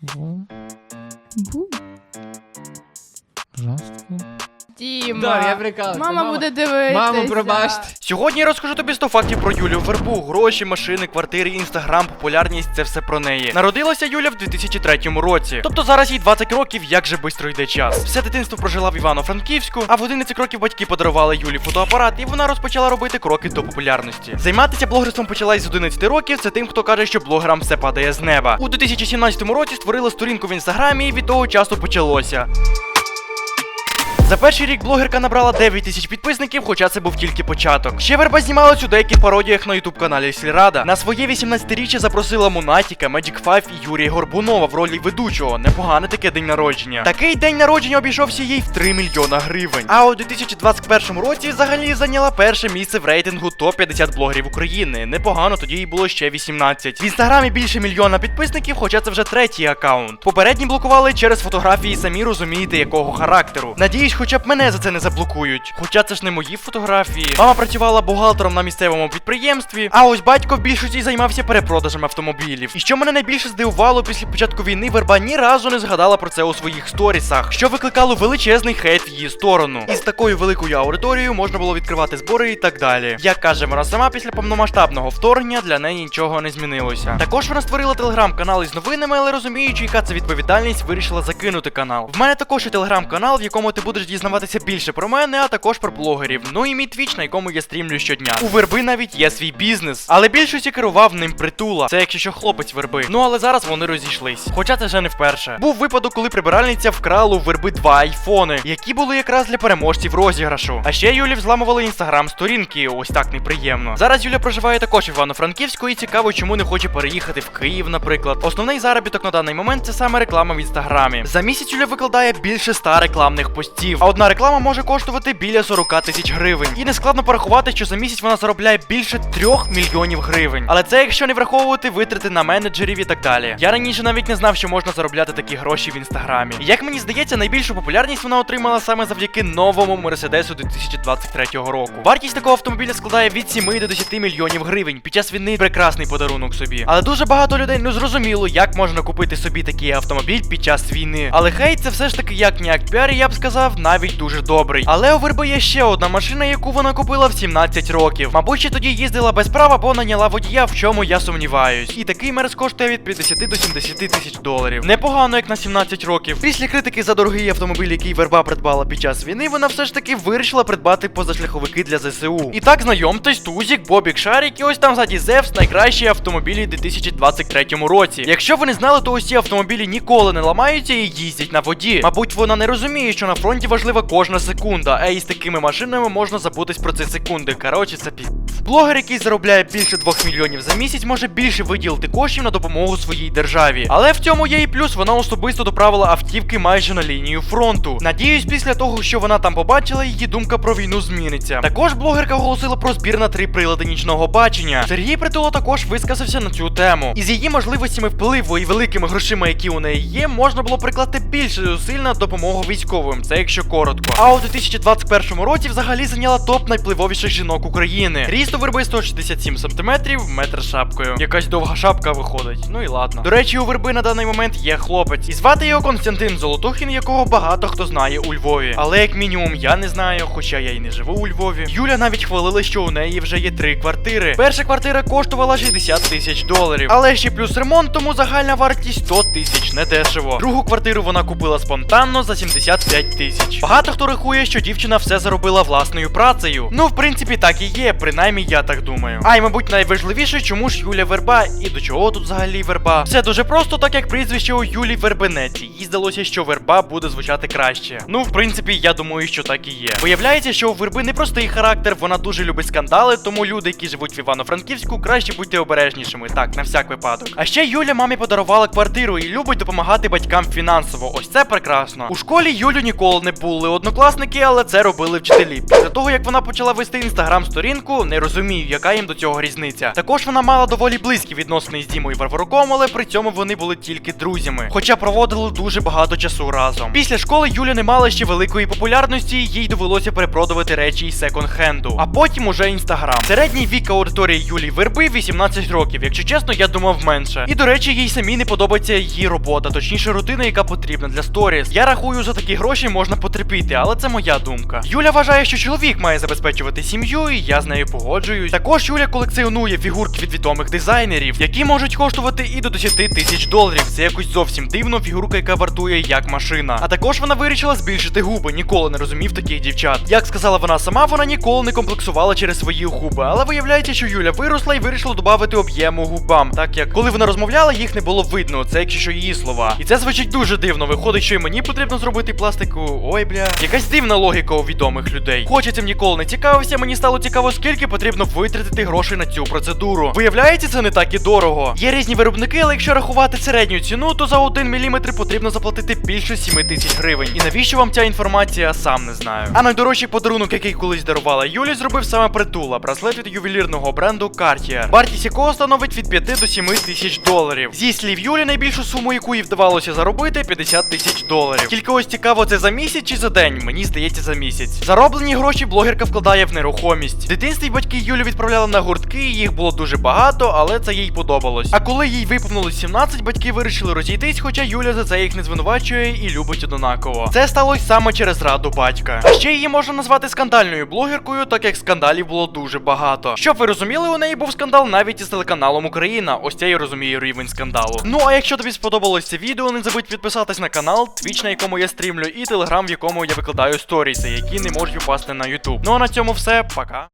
Бум. Діма. Да, я прикалуюся. Мама буде дивитися. Мамо, пробачте. Сьогодні я розкажу тобі 100 фактів про Юлю Вербу. Гроші, машини, квартири, інстаграм, популярність це все про неї. Народилася Юля в 2003 році. Тобто зараз їй 20 років, як же бистро йде час. Все дитинство прожила в Івано-Франківську, а в 11 років батьки подарували Юлі фотоапарат, і вона розпочала робити кроки до популярності. Займатися блогерством почала із 11 років. Це тим, хто каже, що блогерам все падає з неба. У 2017 році створила сторінку в інстаграмі, і від того часу почалося. За перший рік блогерка набрала 9 тисяч підписників, хоча це був тільки початок. Ще верба знімалась у деяких пародіях на ютуб каналі Сільрада. На своє 18-річчя запросила Монатіка, Magic 5 і Юрія Горбунова в ролі ведучого. Непогане таке день народження. Такий день народження обійшовся їй в 3 мільйона гривень. А у 2021 році взагалі зайняла перше місце в рейтингу топ 50 блогерів України. Непогано, тоді їй було ще 18. В інстаграмі більше мільйона підписників, хоча це вже третій аккаунт. Попередні блокували через фотографії, самі розумієте, якого характеру. Надіюсь, хоча б мене за це не заблокують. Хоча це ж не мої фотографії. Мама працювала бухгалтером на місцевому підприємстві, а ось батько в більшості займався перепродажем автомобілів. І що мене найбільше здивувало після початку війни, верба ні разу не згадала про це у своїх сторісах, що викликало величезний хейт в її сторону. І з такою великою аудиторією можна було відкривати збори і так далі. Як каже вона сама, після повномасштабного вторгнення для неї нічого не змінилося. Також вона створила телеграм-канал із новинами, але розуміючи, яка це відповідальність, вирішила закинути канал. В мене також є телеграм-канал, в якому ти будеш дізнаватися більше про мене, а також про блогерів. Ну і мій твіч, на якому я стрімлю щодня. У верби навіть є свій бізнес, але більшості керував ним притула. Це якщо що хлопець верби. Ну але зараз вони розійшлись. Хоча це вже не вперше. Був випадок, коли прибиральниця вкрала у верби два айфони, які були якраз для переможців розіграшу. А ще Юлі взламували інстаграм сторінки. Ось так неприємно. Зараз Юля проживає також в Івано-Франківську і цікаво, чому не хоче переїхати в Київ, наприклад. Основний заробіток на даний момент це саме реклама в інстаграмі. За місяць Юля викладає більше ста рекламних постів. А одна реклама може коштувати біля 40 тисяч гривень. І не складно порахувати, що за місяць вона заробляє більше 3 мільйонів гривень. Але це якщо не враховувати витрати на менеджерів і так далі. Я раніше навіть не знав, що можна заробляти такі гроші в інстаграмі. Як мені здається, найбільшу популярність вона отримала саме завдяки новому Мерседесу 2023 року. Вартість такого автомобіля складає від 7 до 10 мільйонів гривень. Під час війни прекрасний подарунок собі. Але дуже багато людей не зрозуміло, як можна купити собі такий автомобіль під час війни. Але хейт це все ж таки як ніяк піар, я б сказав, навіть дуже добрий. Але у Верби є ще одна машина, яку вона купила в 17 років. Мабуть, ще тоді їздила без права, бо наняла водія, в чому я сумніваюсь. І такий мерз коштує від 50 до 70 тисяч доларів. Непогано, як на 17 років. Після критики за дорогий автомобіль, який верба придбала під час війни, вона все ж таки вирішила придбати позашляховики для ЗСУ. І так знайомтесь, Тузік, Бобік Шарік і ось там ззаді Зевс найкращі автомобілі 2023 році. Якщо ви не знали, то ці автомобілі ніколи не ламаються і їздять на воді. Мабуть, вона не розуміє, що на фронті важлива кожна секунда, а із такими машинами можна забутись про ці секунди. Коротше, це пі. Блогер, який заробляє більше 2 мільйонів за місяць, може більше виділити коштів на допомогу своїй державі. Але в цьому є і плюс, вона особисто доправила автівки майже на лінію фронту. Надіюсь, після того, що вона там побачила, її думка про війну зміниться. Також блогерка оголосила про збір на три прилади нічного бачення. Сергій Притула також висказався на цю тему. Із її можливостями впливу і великими грошима, які у неї є, можна було приклати більше зусиль на допомогу військовим. Це якщо коротко. А у 2021 році взагалі зайняла топ найпливовіших жінок України. Ріст у верби 167 см, метр шапкою. Якась довга шапка виходить. Ну і ладно. До речі, у верби на даний момент є хлопець. І звати його Константин Золотухін, якого багато хто знає у Львові. Але як мінімум я не знаю, хоча я й не живу у Львові. Юля навіть хвалила, що у неї вже є три квартири. Перша квартира коштувала 60 тисяч доларів. Але ще плюс ремонт, тому загальна вартість 100 тисяч, не дешево. Другу квартиру вона купила спонтанно за 75 тисяч. Багато хто рахує, що дівчина все заробила власною працею. Ну, в принципі, так і є, принаймні я так думаю. А й мабуть, найважливіше, чому ж Юля Верба і до чого тут взагалі верба? Все дуже просто, так як прізвище у Юлі Вербенеці. Їй здалося, що верба буде звучати краще. Ну, в принципі, я думаю, що так і є. Виявляється, що у верби непростий характер, вона дуже любить скандали, тому люди, які живуть в Івано-Франківську, краще будьте обережнішими. Так, на всяк випадок. А ще Юля мамі подарувала квартиру і любить допомагати батькам фінансово. Ось це прекрасно. У школі Юлю ніколи не були однокласники, але це робили вчителі. Після того, як вона почала вести інстаграм-сторінку, не розумію, яка їм до цього різниця. Також вона мала доволі близькі відносини з Дімою Варваруком, але при цьому вони були тільки друзями, хоча проводили дуже багато часу разом. Після школи Юля не мала ще великої популярності, їй довелося перепродувати речі із секонд-хенду. А потім уже інстаграм. Середній вік аудиторії Юлії Верби 18 років. Якщо чесно, я думав менше. І до речі, їй самі не подобається її робота, точніше рутина, яка потрібна для сторіс. Я рахую, за такі гроші можна потерпіти, але це моя думка. Юля вважає, що чоловік має забезпечувати сім'ю, і я з нею погоджуюсь. Також Юля колекціонує фігурки від відомих дизайнерів, які можуть коштувати і до 10 тисяч доларів. Це якось зовсім дивно, фігурка, яка вартує як машина. А також вона вирішила збільшити губи. Ніколи не розумів таких дівчат. Як сказала вона сама, вона ніколи не комплексувала через свої губи. Але виявляється, що Юля виросла і вирішила додати об'єму губам, так як коли вона розмовляла, їх не було видно. Це якщо що її слова. І це звучить дуже дивно. Виходить, що і мені потрібно зробити пластику. Ой, бля. Якась дивна логіка у відомих людей. Хоч я ніколи не цікавився, мені стало цікаво, скільки потрібно витратити грошей на цю процедуру. Виявляється, це не так і дорого. Є різні виробники, але якщо рахувати середню ціну, то за 1 мм потрібно заплатити більше 7 тисяч гривень. І навіщо вам ця інформація, сам не знаю. А найдорожчий подарунок, який колись дарувала Юлі, зробив саме притула, браслет від ювелірного бренду Cartier. Вартість якого становить від 5 до 7 тисяч доларів. Зі слів Юлі, найбільшу суму, яку їй вдавалося заробити, 50 тисяч доларів. Тільки ось цікаво, це за місяць чи за день? Мені здається, за місяць. Зароблені гроші блогерка вкладає в нерухомість. В дитинстві батьки Юлю відправляли на гуртки, їх було дуже багато, але це їй подобалось. А коли їй виповнилось 17, батьки вирішили розійтись, хоча Юля за це їх не звинувачує і любить однаково. Це сталося саме через раду батька. А ще її можна назвати скандальною блогеркою, так як скандалів було дуже багато. Щоб ви розуміли, у неї був скандал навіть із телеканалом Україна. Ось це я розумію рівень скандалу. Ну а якщо тобі сподобалось це відео, не забудь підписатись на канал, твіч, на якому я стрімлю, і телеграм, в якому я викладаю сторіси, які не можуть попасти на Ютуб. Ну а на цьому все, пока.